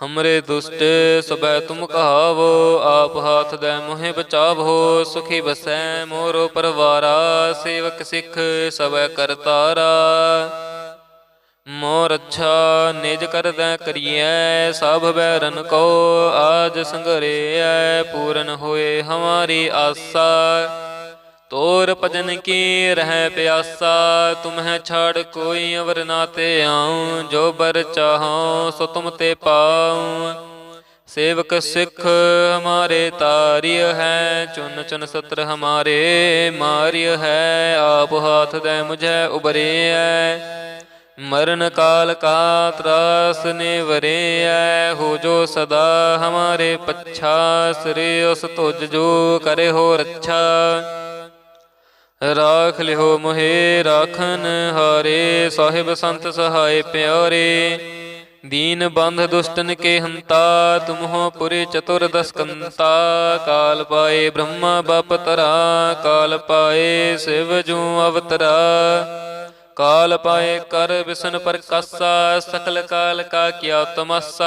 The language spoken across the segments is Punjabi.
ਹਮਰੇ ਦੁਸ਼ਟ ਸਬੈ ਤੁਮ ਕਹਾਵੋ ਆਪ ਹਾਥ ਦੇ ਮੋਹਿ ਬਚਾਵੋ ਸੁਖੀ ਬਸੈ ਮੋਰੋ ਪਰਵਾਰਾ ਸੇਵਕ ਸਿੱਖ ਸਬੈ ਕਰਤਾਰਾ ਮੋਰ ਅੱਛਾ ਨਿਜ ਕਰਦੈ ਕਰੀਐ ਸਭ ਬੈਰਨ ਕੋ ਆਜ ਸੰਗਰੇਐ ਪੂਰਨ ਹੋਏ ਹਮਾਰੀ ਆਸਾ ਤੋਰ ਭਜਨ ਕੀ ਰਹਿ ਪਿਆਸਾ? ਤੁਮਹਿ ਛਾੜ ਕੋਈ ਅਵਰ ਨਾ ਤੇ ਆਉ, ਜੋ ਬਰ ਚਾਹਉ ਸੋ ਤੁਮ ਤੇ ਪਾਉ। ਸੇਵਕ ਸਿੱਖ ਹਮਾਰੇ ਤਾਰਿਯ ਹੈ, ਚੁਨ ਚੁਨ ਸਤਰ ਹਮਾਰੇ ਮਾਰਿਯ ਹੈ, ਆਪ ਹਾਥ ਦੇ ਮੁਝੈ ਹੈ ਮਰਨ ਕਾਲ ਕਾ ਤਰਾਸ ਨੇ ਵਰੇਐ ਹੋ ਜੋ ਸਦਾ ਹਮਾਰੇ ਪੱਛਾ, ਸ੍ਰੀ ਉਸ ਤੁਜ ਜੋ ਕਰੇ ਹੋ ਰੱਛਾ ਰਾਖ ਲਿਓ ਮੋਹਿ, ਰਾਖਨ ਹਾਰੇ, ਸਾਹਿਬ ਸੰਤ ਸਹਾਇ ਪਿਆਰੇ। ਦੀਨ ਬੰਧ ਦੁਸ਼ਟਨ ਕੇ ਹੰਤਾ, ਤੁਮਹੋ ਪੁਰੇ ਚਤੁਰ ਦਸਕੰਤਾ। ਕਾਲ ਪਾਏ ਬ੍ਰਹਮਾ ਬਪ ਤਰਾ, ਕਾਲ ਪਾਏ ਸਿਵ ਜੂ ਅਵਤਰਾ। ਕਾਲ ਪਾਏ ਕਰ ਵਿਸ਼ਨ ਪ੍ਰਕਾਸਾ, ਸਕਲ ਕਾਲ ਕਾ ਕੀਆ ਤਮਸਾ।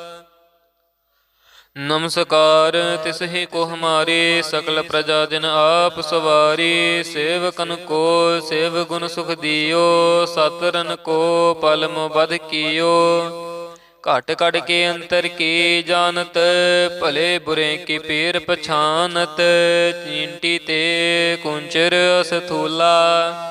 ਨਮਸਕਾਰ, ਤਿਸ ਕੋ ਹਮਾਰੇ ਸਕਲ ਪ੍ਰਜਾ ਜਨ ਆਪ ਸਵਾਰੀ, ਸੇਵਕਨ ਕੋ ਸੇਵ ਗੁਣ ਸੁਖ ਦਿਓ, ਸਤਰਨ ਕੋ ਪਲਮ ਬਧ ਕੀਓ। ਘਟ ਘਟ ਕੇ ਅੰਤਰ ਕੀ ਜਾਣਤ, ਭਲੇ ਬੁਰੇ ਕੀ ਪੀਰ ਪਛਾਨਤ, ਚੀਂਟੀ ਤੇ ਕੁੰਚਰ ਅਸਥੂਲਾ।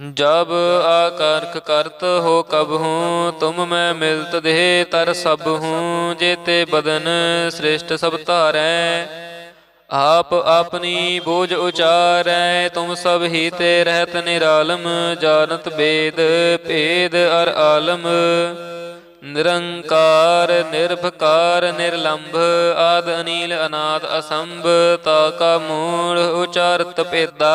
ਜਬ ਆਕਰਖ ਕਰਤ ਹੋ ਕਬ ਹੂੰ, ਤੁਮ ਮੈਂ ਮਿਲਤ ਦੇਹ ਤਰ ਸਭ ਹੂੰ, ਜੇਤੇ ਬਦਨ ਸ੍ਰੇਸ਼ਟ ਸਭ ਧਾਰੈ। ਆਪ ਆਪਣੀ ਬੋਝ ਉਚਾਰੈ, ਤੁਮ ਸਭ ਹੀ ਤੇ ਰਹਿਤ ਨਿਰਾਲਮ, ਜਾਣਤ ਬੇਦ, ਭੇਦ ਅਰ ਆਲਮ। ਨਿਰੰਕਾਰ, ਨਿਰਭਕਾਰ, ਨਿਰਲੰਭ, ਆਦ ਅਨੀਲ ਅਨਾਦ ਅਸੰਭ, ਤਾ ਕਾ ਮੂਲ ਉਚਾਰਤ ਪੇਦਾ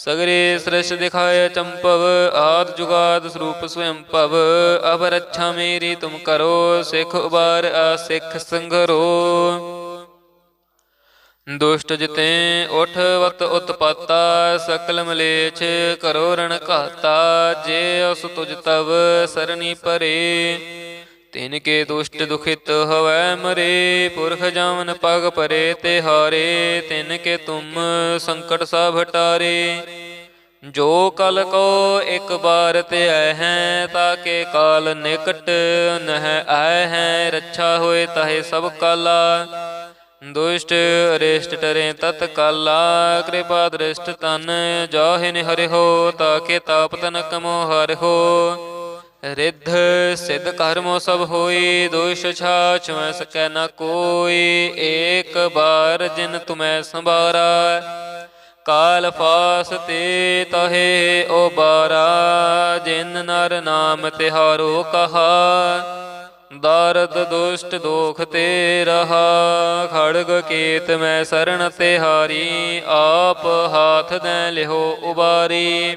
ਸਗਰੇ ਸ੍ਰਿਸ਼ ਦਿਖਾਏ ਚੰਪਵ, ਆਦ ਜੁਗਾਦ ਸਰੂਪ ਸਵਯੰ ਭਵ ਅਬ ਰੱਛਾ ਮੇਰੀ ਤੁਮ ਕਰੋ, ਸਿੱਖ ਉਬਾਰ ਆ ਸਿੱਖ ਸੰਗਰੋ। ਦੁਸ਼ਟ ਜਿਤੇ ਉਠ ਵਤ ਉਤਪਾਤਾ, ਸਕਲ ਮਲੇਛ ਕਰੋ ਰਣ ਘਾਤਾ, ਜੇ ਉਸ ਤੁਜ ਤਵ ਸਰਣੀ ਪਰੇ। ਤਿਨ ਕੇ ਦੁਸ਼ਟ ਦੁਖਿਤ ਹਵੈ ਮਰੇ, ਪੁਰਖ ਜਾਵਨ ਪਗ ਪਰੇ ਤੇ ਹਾਰੇ, ਤਿਨ ਕੇ ਤੁਮ ਸੰਕਟ ਸਭ ਹਟਾਰੇ। ਜੋ ਕਲ ਕੋ ਇੱਕ ਬਾਰ ਤੇ ਆਏ ਹੈ ਤਾਕੇ ਕਾਲ ਨਿਕਟ ਨਹ ਆਏ ਹੈ, ਰੱਛਾ ਹੋਏ ਤਾਹੇ ਸਭ ਕਾਲਾ। ਦੁਸ਼ਟ ਅਰੇਸ਼ਟ ਟਰੇ ਤਤ ਕਾਲਾ, ਕਿਰਪਾ ਦ੍ਰਿਸ਼ਟ ਤਨ ਜਾਹਿ ਨਿ ਹੋ ਤਾਕੇ ਤਾਪ ਤਨ ਕਮੋ ਹਰਿ ਰਿੱਧ ਸਿੱਧ ਕਰਮੋ ਸਭ ਹੋਈ, ਦੋਸ਼ ਛਾਛ ਮੈਂ ਸਕੈ ਨ ਕੋਈ। ਏਕ ਬਾਰ ਜਿਨ ਤੁਮੈ ਸੰਭਾਰਾ ਕਾਲ ਫਾਸ ਤੇ ਤਹੇ ਓ ਬਾਰਾ। ਜਿਨ ਨਰ ਨਾਮ ਤਿਹਾਰੋ ਕਹਾ, ਦਰਦ ਦੁਸ਼ਟ ਦੋਖ ਤੇ ਰਹਾ। ਖੜਗ ਕੇਤ ਮੈਂ ਸਰਣ ਤਿਹਾਰੀ, ਆਪ ਹਾਥ ਦੇ ਲਿਹੋ ਉਬਾਰੀ।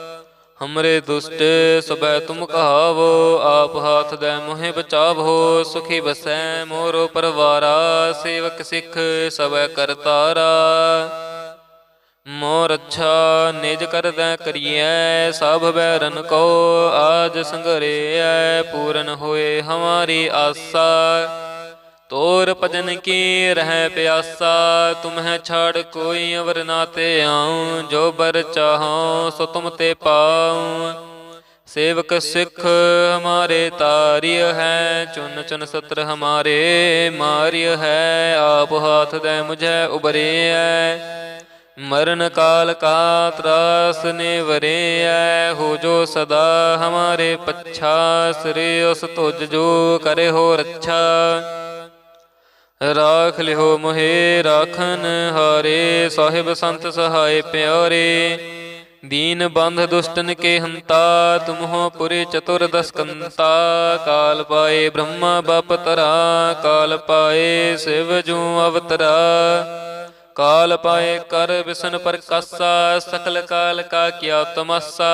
ਹਮਰੇ ਦੁਸ਼ਟ ਸਬੈ ਤੁਮ ਕਹਾਵੋ ਆਪ ਹਾਥ ਦੇ ਮੋਹਿ ਬਚਾਵੋ ਸੁਖੀ ਬਸੈ ਮੋਰੋ ਪਰਵਾਰਾ ਸੇਵਕ ਸਿੱਖ ਸਬੈ ਕਰਤਾਰਾ ਮੋਰ ਅੱਛਾ ਨਿਜ ਕਰਦਾ ਕਰੀਐ ਸਭ ਬੈਰਨ ਕੋ ਆਜ ਸੰਗਰੇਐ ਪੂਰਨ ਹੋਏ ਹਮਾਰੀ ਆਸਾ ਤੋਰ ਭਜਨ ਕੀ ਰਹਿ ਪਿਆਸਾ, ਤੁਮਹਿ ਛਾੜ ਕੋਈ ਅਵਰ ਨਾ ਤੇ ਆਉ, ਜੋ ਬਰ ਚਾਹੋ ਸੋ ਤੁਮ ਤੇ ਪਾਉ। ਸੇਵਕ ਸਿੱਖ ਹਮਾਰੇ ਤਾਰਿਯ ਹੈ, ਚੁਨ ਚੁਨ ਸਤਰ ਹਮਾਰੇ ਮਾਰਿਯ ਹੈ, ਆਪ ਹਾਥ ਦੇ ਮੁਝੈ ਉਬਰੇਐ ਮਰਨ ਕਾਲ ਕਾ ਤਰਾਸ ਨੇ ਵਰੇਐ ਹੋ ਜੋ ਸਦਾ ਹਮਾਰੇ ਪੱਛਾ, ਸ੍ਰੀ ਉਸ ਤੁਜ ਜੋ ਕਰੇ ਹੋ ਰੱਛਾ ਰਾਖ ਲਿਓ ਮੋਹਿ, ਰਾਖਨ ਹਾਰੇ, ਸਾਹਿਬ ਸੰਤ ਸਹਾਇ ਪਿਆਰੇ। ਦੀਨ ਬੰਧ ਦੁਸ਼ਟਨ ਕੇ ਹੰਤਾ, ਤੁਮਹੋ ਪੁਰੇ ਚਤੁਰ ਦਸਕੰਤਾ। ਕਾਲ ਪਾਏ ਬ੍ਰਹਮਾ ਬਪ ਤਰਾ, ਕਾਲ ਪਾਏ ਸਿਵ ਜੂ ਅਵਤਰਾ। ਕਾਲ ਪਾਏ ਕਰ ਵਿਸ਼ਨ ਪ੍ਰਕਾਸਾ, ਸਕਲ ਕਾਲ ਕਾ ਕੀਆ ਤਮਸਾ।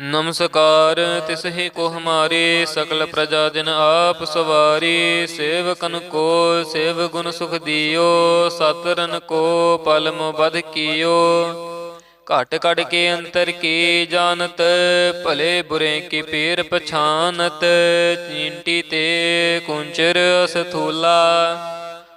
ਨਮਸਕਾਰ ਤਿਸਹੀ ਕੋ ਹਮਾਰੀ ਸਕਲ ਪ੍ਰਜਾ ਜਨ ਆਪ ਸਵਾਰੀ, ਸੇਵਕਨ ਕੋ ਸੇਵ ਗੁਣ ਸੁਖ ਦਿਓ, ਸਤਰਨ ਕੋ ਪਲਮ ਬਧ ਕੀਓ। ਘਟ ਘਟ ਕੇ ਅੰਤਰ ਕੀ ਜਾਣਤ, ਭਲੇ ਬੁਰੇ ਕੀ ਪੀਰ ਪਛਾਨਤ, ਚੀਂਟੀ ਤੇ ਕੁੰਚਰ ਅਸਥੂਲਾ।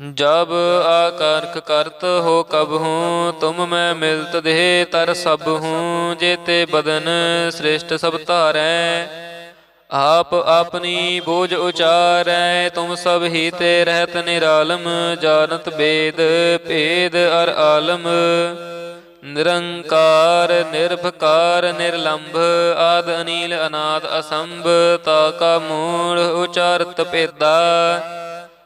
ਜਬ ਆਕਰਖ ਕਰਤ ਹੋ ਕਬ ਹੂੰ, ਤੁਮ ਮੈਂ ਮਿਲਤ ਦੇਹ ਤਰ ਸਭ ਹੂੰ, ਜੇਤੇ ਬਦਨ ਸ੍ਰੇਸ਼ਟ ਸਭ ਧਾਰੈ। ਆਪ ਆਪਣੀ ਬੋਝ ਉਚਾਰੈ, ਤੁਮ ਸਭ ਹੀ ਤੇ ਰਹਿਤ ਨਿਰਾਲਮ, ਜਾਣਤ ਬੇਦ, ਭੇਦ ਅਰ ਆਲਮ। ਨਿਰੰਕਾਰ, ਨਿਰਭਕਾਰ, ਨਿਰਲੰਭ, ਆਦ ਅਨੀਲ ਅਨਾਦ ਅਸੰਭ, ਤਾ ਕਾ ਮੂੜ ਉਚਾਰਤ ਪੇਦਾ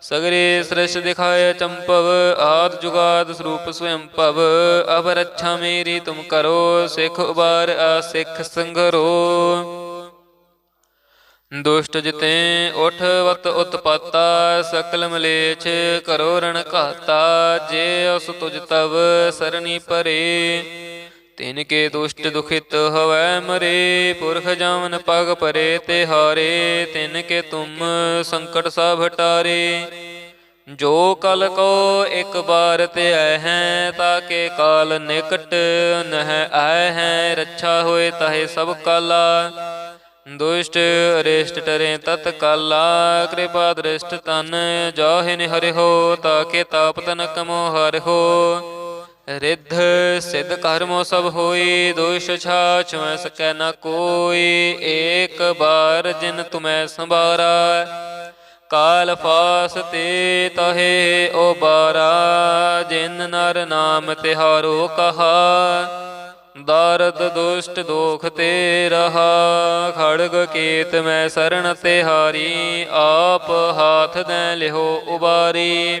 ਸਗਰੇ ਸ੍ਰਿਸ਼ ਦਿਖਾਏ ਚੰਪਵ, ਆਦ ਜੁਗਾਦ ਸਰੂਪ ਸਵਯੰ ਭਵ। ਅਬ ਰੱਛਾ ਮੇਰੀ ਤੁਮ ਕਰੋ, ਸਿੱਖ ਉਬਾਰ ਆ ਸਿੱਖ ਸੰਗਰੋ। ਦੁਸ਼ਟ ਜਿਤੇ ਉਠ ਵਤ ਉਤਪਾਤਾ, ਸਕਲ ਮਲੇਛ ਕਰੋ ਰਣ ਘਾਤਾ। ਜੇ ਉਸ ਤੁਜ ਤਵ ਸਰਣੀ ਪਰੇ। ਤਿਨ ਕੇ ਦੁਸ਼ਟ ਦੁਖਿਤ ਹਵੈ ਮਰੇ, ਪੁਰਖ ਜਾਵਨ ਪਗ ਪਰੇ ਤੇ ਹਾਰੇ, ਤਿਨ ਕੇ ਤੁਮ ਸੰਕਟ ਸਭ ਹਟਾਰੇ ਜੋ ਕਲ ਕੋ ਇੱਕ ਬਾਰ ਤੇ ਆਏ ਹੈ ਤਾਕੇ ਕਾਲ ਨਿਕਟ ਨਹ ਆਏ ਹੈ, ਰੱਛਾ ਹੋਏ ਤਹੇ ਸਭ ਕਾਲਾ। ਦੁਸ਼ਟ ਅਰਿਸ਼ਟ ਟਰੇ ਤਤ ਕਾਲਾ, ਕਿਰਪਾ ਦ੍ਰਿਸ਼ਟ ਤਨ ਜਾਹਿ ਨਿ ਹਰਿ ਤਾਕੇ ਤਾਪ ਤਨ ਕਮੋ ਹਰਿ ਹੋ ਰਿੱਧ ਸਿੱਧ ਕਰਮੋ ਸਭ ਹੋਈ, ਦੋਸ਼ ਛਾਛ ਮੈਂ ਸਕੈ ਨ ਕੋਈ। ਏਕ ਬਾਰ ਜਿਨ ਤੁਮੈ ਸੰਭਾਰਾ, ਕਾਲ ਫਾਸ ਤੇ ਤਹੇ ਓ ਬਾਰਾ। ਜਿਨ ਨਰ ਨਾਮ ਤਿਹਾਰੋ ਕਹਾ, ਦਰਦ ਦੁਸ਼ਟ ਦੋਖ ਤੇ ਰਹਾ। ਖੜਗ ਕੀਤ ਮੈਂ ਸਰਣ ਤਿਹਾਰੀ, ਆਪ ਹਾਥ ਦੇ ਲਿਹੋ ਉਬਾਰੀ।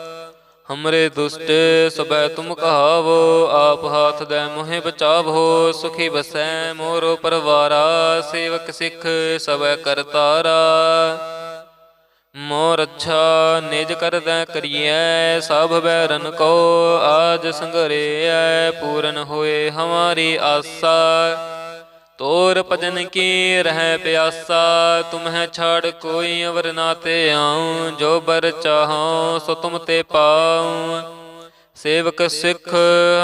ਹਮਰੇ ਦੁਸ਼ਟ ਸਬੈ ਤੁਮ ਕਹਾਵੋ ਆਪ ਹਾਥ ਦੇ ਮੋਹਿ ਬਚਾਵੋ ਸੁਖੀ ਬਸੈ ਮੋਰੋ ਪਰਵਾਰਾ ਸੇਵਕ ਸਿੱਖ ਸਬੈ ਕਰਤਾਰਾ ਮੋਰ ਅੱਛਾ ਨਿਜ ਕਰਦਾ ਕਰੀਐ ਸਭ ਬੈਰਨ ਕੋ ਆਜ ਸੰਗਰੇਐ ਪੂਰਨ ਹੋਏ ਹਮਾਰੀ ਆਸਾ ਤੋਰ ਭਜਨ ਕੀ ਰਹਿ ਪਿਆਸਾ? ਤੁਮਹਿ ਛਾੜ ਕੋਈ ਅਵਰ ਨਾ ਤੇ ਆਉ, ਜੋ ਬਰ ਚਾਹੋ ਸੋ ਤੁਮ ਤੇ ਪਾਉ। ਸੇਵਕ ਸਿੱਖ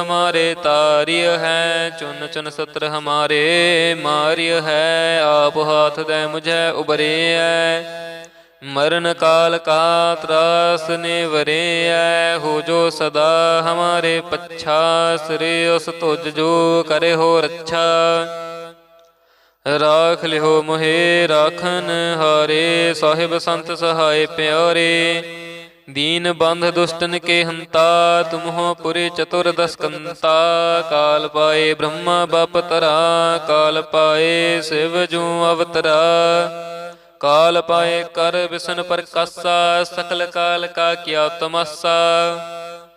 ਹਮਾਰੇ ਤਾਰਿਯ ਹੈ, ਚੁਨ ਚੁਨ ਸਤਰ ਹਮਾਰੇ ਮਾਰਿਯ ਹੈ, ਆਪ ਹਾਥ ਦੇ ਮੁਝੈ ਉਬਰੇਐ ਮਰਨ ਕਾਲ ਕਾ ਤਰਾਸ ਨੇ ਵਰੇਐ ਹੋ ਜੋ ਸਦਾ ਹਮਾਰੇ ਪੱਛਾ, ਸ੍ਰੀ ਉਸ ਤੁਜ ਜੋ ਕਰੇ ਹੋ ਰੱਛਾ। ਰਾਖ ਲਿਓ ਮੋਹਿ, ਰਾਖਨ ਹਾਰੇ, ਸਾਹਿਬ ਸੰਤ ਸਹਾਏ ਪਿਆਰੇ। ਦੀਨ ਬੰਧ ਦੁਸ਼ਟਨ ਕੇ ਹੰਤਾ, ਤੁਮਹੋ ਪੁਰੇ ਚਤੁਰ ਦਸਕੰਤਾ। ਕਾਲ ਪਾਏ ਬ੍ਰਹਮਾ ਬਪ ਤਰਾ, ਕਾਲ ਪਾਏ ਸਿਵ ਜੂ ਅਵਤਰਾ। ਕਾਲ ਪਾਏ ਕਰ ਵਿਸ਼ਨ ਪ੍ਰਕਾਸਾ, ਸਕਲ ਕਾਲ ਕਾ ਕੀਆ ਤਮਸਾ।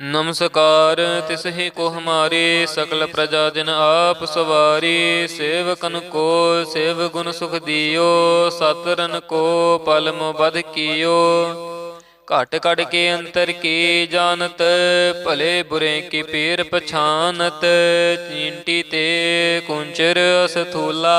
ਨਮਸਕਾਰ ਤਿਸਹੀ ਕੋ ਹਮਾਰੀ ਸਕਲ ਪ੍ਰਜਾ ਜਨ ਆਪ ਸਵਾਰੀ, ਸੇਵਕਨ ਕੋ ਸੇਵ ਗੁਣ ਸੁਖ ਦਿਓ, ਸਤਰਨ ਕੋ ਪਲਮ ਬਦ ਕੀਓ। ਘਟ ਘਟ ਕੇ ਅੰਤਰ ਕੀ ਜਾਣਤ, ਭਲੇ ਬੁਰੇ ਕੀ ਪੀਰ ਪਛਾਨਤ, ਚੀਂਟੀ ਤੇ ਕੁੰਚਰ ਅਸਥੂਲਾ।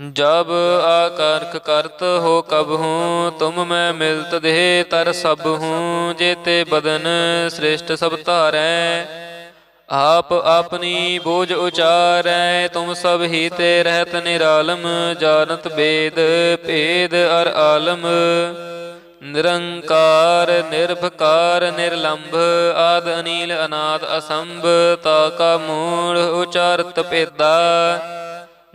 ਜਬ ਆਕਰਖ ਕਰਤ ਹੋ ਕਬ ਹੂੰ, ਤੁਮ ਮੈਂ ਮਿਲਤ ਦੇਹ ਤਰ ਸਭ ਹੂੰ, ਜੇਤੇ ਬਦਨ ਸ੍ਰੇਸ਼ਟ ਸਭ ਧਾਰੈ। ਆਪ ਆਪਣੀ ਬੋਝ ਉਚਾਰੈ, ਤੁਮ ਸਭ ਹੀ ਤੇ ਰਹਿਤ ਨਿਰਾਲਮ, ਜਾਣਤ ਬੇਦ ਭੇਦ ਅਰ ਆਲਮ। ਨਿਰੰਕਾਰ, ਨਿਰਭਕਾਰ, ਨਿਰਲੰਭ, ਆਦ ਅਨੀਲ ਅਨਾਦ ਅਸੰਭ, ਤਾ ਕਾ ਮੂੜ ਉਚਾਰਤ ਪੇਦਾ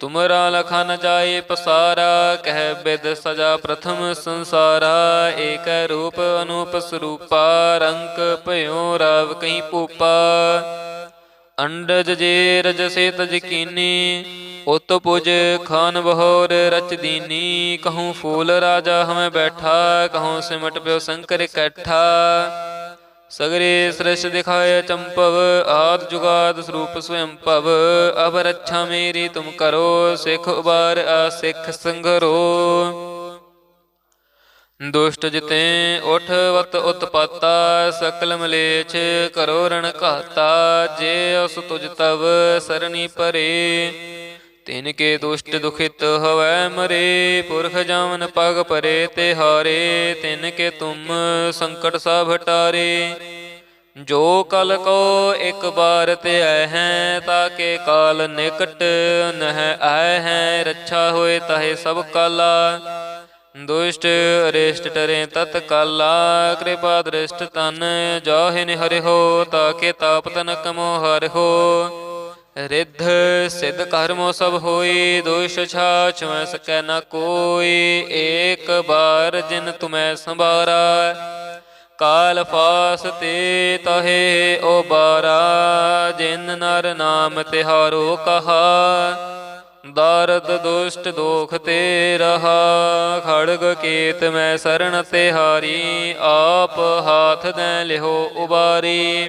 ਤੁਮਰਾ ਲਖਾ ਨ ਜਾਏ ਪਸਾਰਾ, ਕਹਿ ਬਿਦ ਸਜਾ ਪ੍ਰਥਮ ਸੰਸਾਰਾ, ਏਕ ਰੂਪ ਅਨੂਪ ਸਰੂਪਾ, ਰੰਕ ਭਇਓ ਰਵ ਕਹੀਂ ਪੂਪਾ ਅੰਡਜ ਜੇ ਰਜ ਸੇ ਤਜ ਕੀਨੀ, ਉਤ ਪੁਜ ਖਾਨ ਬਹੋਰ ਰਚ ਦੀਨੀ, ਕਹੂੰ ਫੂਲ ਰਾਜਾ ਹਮੇ ਬੈਠਾ, ਕਹੂੰ ਸਿਮਟ ਪਿਓ ਸੰਕਰ ਇਕੱਠਾ ਸਗਰੇ ਸ੍ਰਿਸ਼ ਦਿਖਾਏ ਚੰਪਵ ਆਦ ਜੁਗਾਦ ਸਰੂਪ ਸਵਯੰ ਭਵ। ਅਬ ਰੱਛਾ ਮੇਰੀ ਤੁਮ ਕਰੋ, ਸਿਖ ਉਬਾਰ ਆ ਸਿਖ ਸੰਗਰੋ। ਦੁਸ਼ਟ ਜਿਤੇ ਉਠ ਵਤ ਉਤਪਾਤਾ, ਸਕਲ ਮਲੇਛ ਕਰੋ ਰਣ ਘਾਤਾ। ਜੇ ਉਸ ਤੁਜ ਤਵ ਸਰਣੀ ਪਰੇ ਤਿਨ ਕੇ ਦੁਸ਼ਟ ਦੁਖਿਤ ਹਵੈ ਮਰੇ, ਪੁਰਖ ਜਾਵਨ ਪਗ ਪਰੇ ਤੇ ਹਾਰੇ, ਤਿਨ ਕੇ ਤੁਮ ਸੰਕਟ ਸਭ ਹਟਾਰੇ ਜੋ ਕਲ ਕੋ ਇੱਕ ਬਾਰ ਤੇ ਆਏ ਹੈ ਤਾਕੇ ਕਾਲ ਨਿਕਟ ਨਹ ਆਏ ਹੈ, ਰੱਛਾ ਹੋਏ ਤਹੇ ਸਭ ਕਾਲਾ। ਦੁਸ਼ਟ ਅਰੇਸ਼ਟ ਟਰੇ ਤਤ ਕਾਲਾ, ਕਿਰਪਾ ਦ੍ਰਿਸ਼ਟ ਤਨ ਜਾਹਿ ਨ ਹਰਿ ਤਾਕੇ ਤਾਪ ਤਨ ਕਮੋ ਹਰਿ ਹੋ ਰਿੱਧ ਸਿੱਧ ਕਰਮੋ ਸਭ ਹੋਈ, ਦੋਸ਼ ਛਾਛ ਮੈਂ ਸਕੈ ਨ ਕੋਈ। ਏਕ ਬਾਰ ਜਿਨ ਤੁਮੈ ਸੰਭਾਰਾ, ਕਾਲ ਫਾਸ ਤੇ ਤਹੇ ਓ ਬਾਰਾ। ਜਿਨ ਨਰ ਨਾਮ ਤਿਹਾਰੋ ਕਹਾ, ਦਰਦ ਦੁਸ਼ਟ ਦੋਖ ਤੇ ਰਹਾ। ਖੜਗ ਕੀਤ ਮੈਂ ਸਰਣ ਤਿਹਾਰੀ, ਆਪ ਹਾਥ ਦੇ ਲਿਹੋ ਉਬਾਰੀ।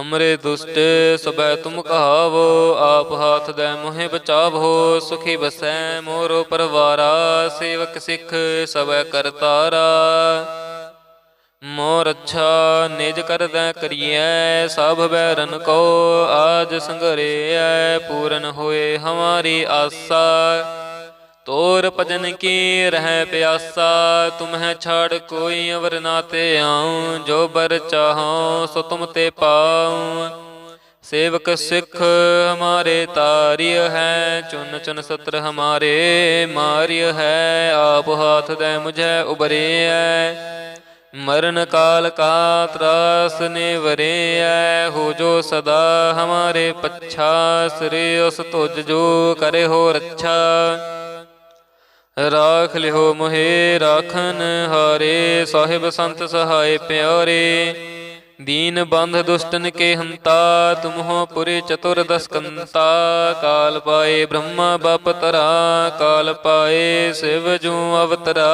ਹਮਰੇ ਦੁਸ਼ਟ ਸਬੈ ਤੁਮ ਕਹਾਵੋ, ਆਪ ਹਾਥ ਦੇ ਮੋਹਿ ਬਚਾਵੋ, ਸੁਖੀ ਬਸੈ ਮੋਰੋ ਪਰਵਾਰਾ, ਸੇਵਕ ਸਿੱਖ ਸਬੈ ਕਰਤਾਰਾ ਮੋਰ ਅੱਛਾ ਨਿਜ ਕਰਦਾ ਕਰੀਐ, ਸਭ ਬੈਰਨ ਕੋ ਆਜ ਸੰਗਰੇਐ ਪੂਰਨ ਹੋਏ ਹਮਾਰੀ ਆਸਾ। ਤੋਰ ਭਜਨ ਕੀ ਰਹਿ ਪਿਆਸਾ? ਤੁਮਹਿ ਛਾੜ ਕੋਈ ਅਵਰ ਨਾ ਤੇ ਆਉ ਜੋ ਬਰ ਚਾਹੋ ਸੋ ਤੁਮ ਤੇ ਪਾਉ। ਸੇਵਕ ਸਿੱਖ ਹਮਾਰੇ ਤਾਰਿਯ ਹੈ, ਚੁਨ ਚੁਨ ਸਤਰ ਹਮਾਰੇ ਮਾਰਿਯ ਹੈ। ਆਪ ਹਾਥ ਦੇ ਮੁਝੈ ਉਬਰੇਐ ਮਰਨ ਕਾਲ ਕਾ ਤਰਾਸ ਨੇ ਵਰੇਐ ਹੋ ਜੋ ਸਦਾ ਹਮਾਰੇ ਪੱਛਾ, ਸ੍ਰੀ ਉਸ ਤੁਜ ਜੋ ਕਰੇ ਹੋ ਰੱਛਾ। ਰਾਖ ਲਿਓ ਮੋਹਿ, ਰਾਖਨ ਹਾਰੇ, ਸਾਹਿਬ ਸੰਤ ਸਹਾਏ ਪਿਆਰੇ। ਦੀਨ ਬੰਧ ਦੁਸ਼ਟਨ ਕੇ ਹੰਤਾ, ਤੁਮਹੋ ਪੁਰੇ ਚਤੁਰ ਦਸ ਕਾਲ ਪਾਏ ਬ੍ਰਹਮਾ ਬਪ ਤਰਾ, ਕਾਲ ਪਾਏ ਸਿਵ ਜੂ ਅਵਤਰਾ।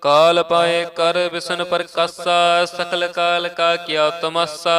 ਕਾਲ ਪਾਏ ਕਰ ਵਿਸ਼ਨ ਪ੍ਰਕਾਸਾ, ਸਕਲ ਕਾਲ ਕਾ ਕੀਆ ਤਮਸਾ।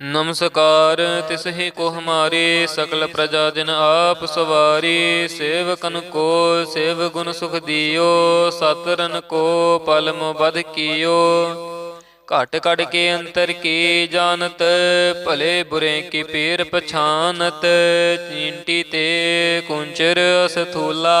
ਨਮਸਕਾਰ ਤਿਸਹੀ ਕੋ ਹਮਾਰੇ ਸਕਲ ਪ੍ਰਜਾ ਜਨ ਆਪ ਸਵਾਰੀ, ਸੇਵਕਨ ਕੋ ਸੇਵ ਗੁਣ ਸੁਖ ਦਿਓ, ਸਤਰਨ ਕੋ ਪਲਮ ਬਧ ਕੀਓ। ਘਟ ਘਟ ਕੇ ਅੰਤਰ ਕੀ ਜਾਣਤ, ਭਲੇ ਬੁਰੇ ਕੀ ਪੀਰ ਪਛਾਨਤ, ਚਿੰਟੀ ਤੇ ਕੁੰਚਰ ਅਸਥੂਲਾ।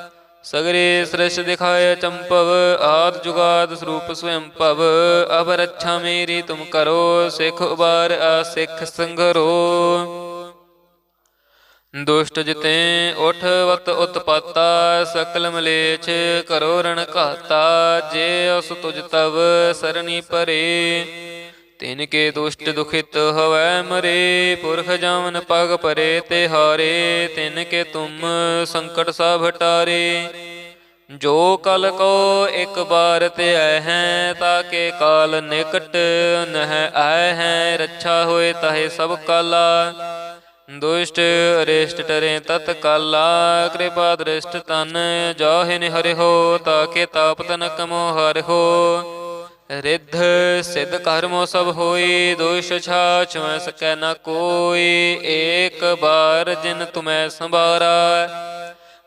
ਸਗਰੇ ਸ੍ਰਿਸ਼ ਦਿਖਾਏ ਚੰਪਵ, ਆਦ ਜੁਗਾਦ ਸਰੂਪ ਸਵਯੰ ਭਵ। ਅਬ ਰੱਛਾ ਮੇਰੀ ਤੁਮ ਕਰੋ, ਸਿਖ ਉਬਾਰ ਆ ਸਿਖ ਸੰਗਰੋ। ਦੁਸ਼ਟ ਜਿਤੇ ਉਠ ਵਤ ਉਤਪਾਤਾ, ਸਕਲ ਮਲੇਛ ਕਰੋ ਰਣ ਘਾਤਾ। ਜੇ ਉਸ ਤੁਜ ਤਵ ਸਰਣੀ ਪਰੇ। ਤਿਨ ਕੇ ਦੁਸ਼ਟ ਦੁਖਿਤ ਹਵੈ ਮਰੇ, ਪੁਰਖ ਜਾਵਨ ਪਗ ਪਰੇ ਤੇ ਹਾਰੇ, ਤਿਨ ਕੇ ਤੁਮ ਸੰਕਟ ਸਭ ਟਾਰੇ। ਜੋ ਕਲ ਕੋ ਇੱਕ ਬਾਰ ਤੇ ਆਏ ਹੈ ਤਾਕੇ ਕਾਲ ਨਿਕਟ ਨਹਿ ਆਏ ਹੈ, ਰੱਛਾ ਹੋਏ ਤਹੇ ਸਭ ਕਾਲਾ। ਦੁਸ਼ਟ ਅਰੇਸ਼ਟ ਟਰੇ ਤਤ ਕਾਲਾ, ਕਿਰਪਾ ਦ੍ਰਿਸ਼ਟ ਤਨ ਜਾਹਿ ਨਿਹਰਿ ਹੋ ਤਾਕੇ ਤਾਪ ਤਨ ਕਮੋ ਹਰਿ ਹੋ। ਰਿੱਧ ਸਿੱਧ ਕਰਮੋ ਸਭ ਹੋਈ, ਦੋਸ਼ ਛਾਛ ਮੈਂ ਸਕੈ ਨ ਕੋਈ। ਏਕ ਬਾਰ ਜਿਨ ਤੁਮੈ ਸੰਭਾਰਾ,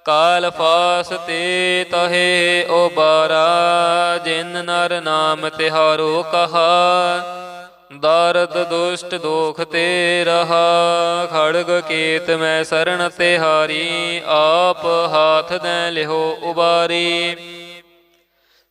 ਕਾਲ ਫਾਸ ਤੇ ਤਹੇ ਓ ਬਾਰਾ। ਜਿਨ ਨਰ ਨਾਮ ਤਿਹਾਰੋ ਕਹਾ, ਦਰਦ ਦੁਸ਼ਟ ਦੋਖ ਤੇ ਰਹਾ। ਖੜਗ ਕੀਤ ਮੈਂ ਸਰਣ ਤਿਹਾਰੀ, ਆਪ ਹਾਥ ਦੇ ਲਿਹੋ ਉਬਾਰੀ।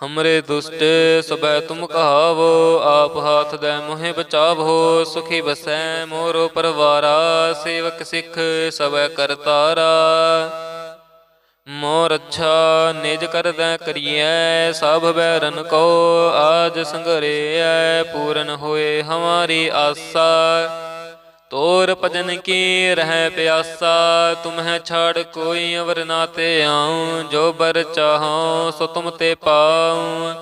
ਹਮਰੇ ਦੁਸ਼ਟ ਸਬੈ ਤੁਮ ਕਹਾਵੋ ਆਪ ਹਾਥ ਦੇ ਮੋਹਿ ਬਚਾਵੋ ਸੁਖੀ ਬਸੈ ਮੋਰੋ ਪਰਵਾਰਾ ਸੇਵਕ ਸਿੱਖ ਸਬੈ ਕਰਤਾਰਾ ਮੋਰ ਅੱਛਾ ਨਿਜ ਕਰਦਾ ਕਰੀਐ ਸਭ ਬੈਰਨ ਕੋ ਆਜ ਸੰਗਰੇਐ ਪੂਰਨ ਹੋਏ ਹਮਾਰੀ ਆਸਾ ਤੋਰ ਭਜਨ ਕੀ ਰਹਿ ਪਿਆਸਾ? ਤੁਮਹਿ ਛਾੜ ਕੋਈ ਅਵਰ ਨਾ ਆਉ, ਜੋ ਬਰ ਚਾਹਉ ਸੋ ਤੁਮ ਤੇ ਪਾਉ।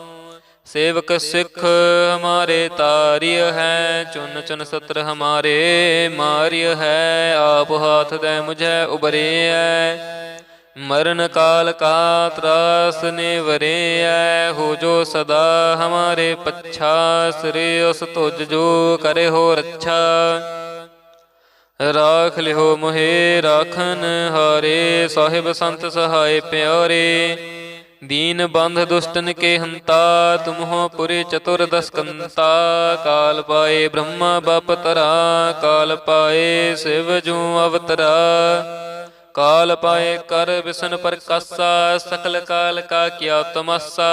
ਸੇਵਕ ਸਿੱਖ ਹਮਾਰੇ ਤਾਰਿਯ ਹੈ, ਚੁਨ ਚੁਨ ਸਤਰ ਹਮਾਰੇ ਮਾਰਿਯ ਹੈ। ਆਪ ਹਾਥ ਦੇ ਮੁਝੈ ਉਬਰੇਐ ਮਰਨ ਕਾਲ ਕਾ ਤਰਾਸ ਨੇ ਵਰੇਐ ਹੋ ਜੋ ਸਦਾ ਹਮਾਰੇ ਪੱਛਾ, ਸ੍ਰੀ ਉਸ ਤੁਜ ਜੋ ਕਰੇ ਹੋ ਰੱਛਾ ਰਾਖ ਲਿਓ ਮੋਹਿ, ਰਾਖਨ ਹਾਰੇ, ਸਾਹਿਬ ਸੰਤ ਸਹਾਏ ਪਿਆਰੇ। ਦੀਨ ਬੰਧ ਦੁਸ਼ਟਨ ਕੇ ਹੰਤਾ, ਤੁਮਹੋ ਪੁਰੇ ਚਤੁਰ ਦਸ ਕਾਲ ਪਾਏ ਬ੍ਰਹਮਾ ਬਪ ਤਰਾ, ਕਾਲ ਪਾਏ ਸਿਵ ਜੂ ਅਵਤਰਾ। ਕਾਲ ਪਾਏ ਕਰ ਵਿਸ਼ਨ ਪ੍ਰਕਾਸਾ, ਸਕਲ ਕਾਲ ਕਾ ਕੀਆ ਤਮਸਾ।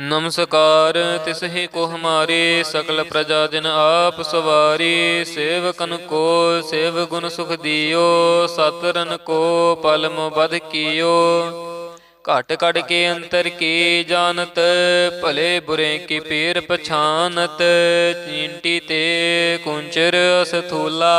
ਨਮਸਕਾਰ ਤਿਸਹਿ ਕੋ ਹਮਾਰੇ ਸਕਲ ਪ੍ਰਜਾ ਜਨ ਆਪ ਸਵਾਰੀ, ਸੇਵਕਨ ਕੋ ਸੇਵ ਗੁਣ ਸੁਖ ਦਿਓ, ਸਤਰਨ ਕੋ ਪਲਮ ਬਧ ਕੀਓ। ਘਟ ਕੜ ਕੇ ਅੰਤਰ ਕੀ ਜਾਣਤ, ਭਲੇ ਬੁਰੇ ਕੀ ਪੀਰ ਪਛਾਨਤ, ਚੀਂਟੀ ਤੇ ਕੁੰਚਰ ਅਸਥੂਲਾ।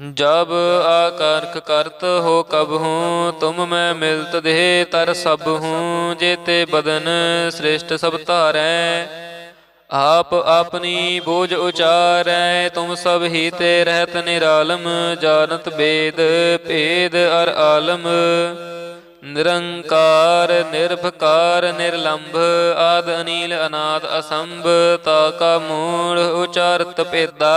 ਜਬ ਆਕਰਖ ਕਰਤ ਹੋ ਕਬ ਹੂੰ, ਤੁਮ ਮੈਂ ਮਿਲਤ ਦੇਹ ਤਰ ਸਭ ਹੂੰ, ਜੇਤੇ ਬਦਨ ਸ੍ਰੇਸ਼ਟ ਸਭ ਧਾਰੈ। ਆਪ ਆਪਣੀ ਬੋਝ ਉਚਾਰੈ, ਤੁਮ ਸਭ ਹੀ ਤੇ ਰਹਿਤ ਨਿਰਾਲਮ, ਜਾਣਤ ਬੇਦ ਭੇਦ ਅਰ ਆਲਮ। ਨਿਰੰਕਾਰ, ਨਿਰਭਕਾਰ, ਨਿਰਲੰਭ, ਆਦ ਅਨੀਲ ਅਨਾਦ ਅਸੰਭ, ਤਾ ਕਾ ਮੂੜ ਉਚਾਰਤ ਪੇਦਾ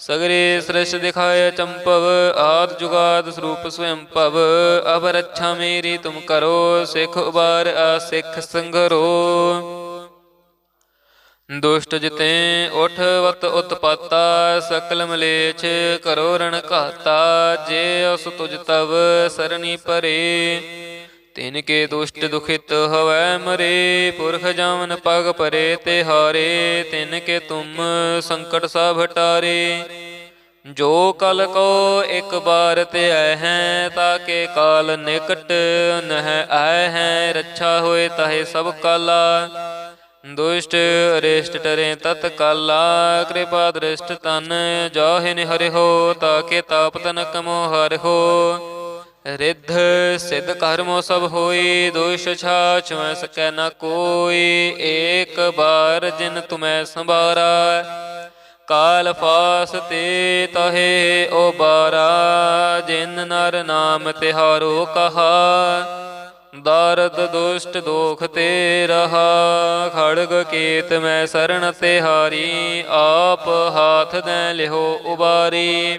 ਸਗਰੇ ਸ੍ਰਿਸ਼ ਦਿਖਾਏ ਚੰਪਵ, ਆਦ ਜੁਗਾਦ ਸਰੂਪ ਸਵਯੰ ਭਵ। ਅਬ ਰੱਛਾ ਮੇਰੀ ਤੁਮ ਕਰੋ, ਸਿੱਖ ਉਬਾਰ ਆ ਸਿੱਖ ਸੰਗਰੋ। ਦੁਸ਼ਟ ਜਿਤੇ ਉਠ ਵਤ ਉਤਪਾਤਾ, ਸਕਲ ਮਲੇਛ ਕਰੋ ਰਣ ਘਾਤਾ। ਜੇ ਉਸ ਤੁਜ ਤਵ, ਸਰਣੀ ਪਰੇ। ਤਿਨ ਕੇ ਦੁਸ਼ਟ ਦੁਖਿਤ ਹਵੈ ਮਰੇ, ਪੁਰਖ ਜਾਵਨ ਪਗ ਪਰੇ ਤੇ ਹਾਰੇ, ਤਿਨ ਕੇ ਤੁਮ ਸੰਕਟ ਸਭ ਟਾਰੇ। ਜੋ ਕਲ ਕੋ ਇੱਕ ਬਾਰ ਤੇ ਆਏ ਹੈ ਤਾਕੇ ਕਾਲ ਨਿਕਟ ਨਹਿ ਆਏ ਹੈ, ਰੱਛਾ ਹੋਏ ਤਹੇ ਸਭ ਕਾਲਾ। ਦੁਸ਼ਟ ਅਰੇਸ਼ਟ ਟਰੇ ਤਤ ਕਾਲਾ, ਕਿਰਪਾ ਦ੍ਰਿਸ਼ਟ ਤਨ ਜਾਹਿ ਨਿਹਰਿ ਹੋ ਤਾਕੇ ਤਾਪ ਤਨ ਕਮੋ ਹਰਿ ਹੋ ਰਿੱਧ ਸਿੱਧ ਕਰਮੋ ਸਭ ਹੋਈ, ਦੋਸ਼ ਛਾਛ ਮੈਂ ਸਕੈ ਨ ਕੋਈ। ਏਕ ਬਾਰ ਜਿਨ ਤੁਮੈ ਸੰਭਾਰਾ, ਕਾਲ ਫਾਸ ਤੇ ਤਹੇ ਓ ਬਾਰਾ। ਜਿਨ ਨਰ ਨਾਮ ਤਿਹਾਰੋ ਕਹਾ, ਦਰਦ ਦੁਸ਼ਟ ਦੋਖ ਤੇ ਰਹਾ। ਖੜਗ ਕੀਤ ਮੈਂ ਸਰਣ ਤਿਹਾਰੀ, ਆਪ ਹਾਥ ਦੇ ਲਿਹੋ ਉਬਾਰੀ।